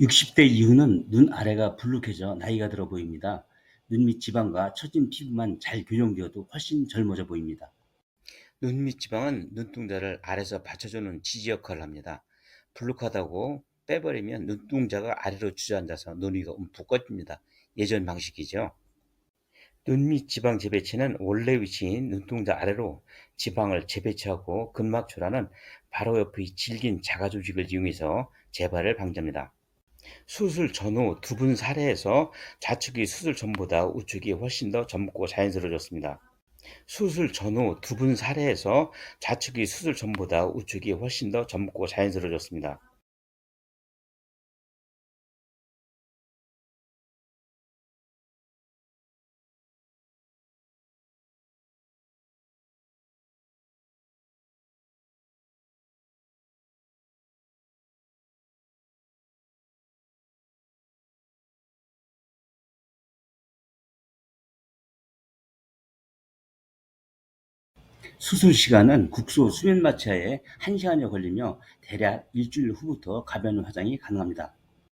육십 대 이후는 눈 아래가 불룩해져 나이가 들어 보입니다. 눈 밑 지방과 처진 피부만 잘 교정되어도 훨씬 젊어져 보입니다. 눈 밑 지방은 눈동자를 아래서 받쳐주는 지지 역할을 합니다. 불룩하다고 빼버리면 눈동자가 아래로 주저앉아서 눈 위가 움푹 꺼집니다. 예전 방식이죠. 눈 밑 지방 재배치는 원래 위치인 눈동자 아래로 지방을 재배치하고 근막초라는 바로 옆의 질긴 자가 조직을 이용해서 재발을 방지합니다. 수술 전후 두 분 사례에서 좌측이 수술 전보다 우측이 훨씬 더 젊고 자연스러워졌습니다. 수술 전후 두 분 사례에서 좌측이 수술 전보다 우측이 훨씬 더 젊고 자연스러워졌습니다. 수술 시간은 국소 수면 마취하에 1시간여 걸리며 대략 일주일 후부터 가변 화장이 가능합니다.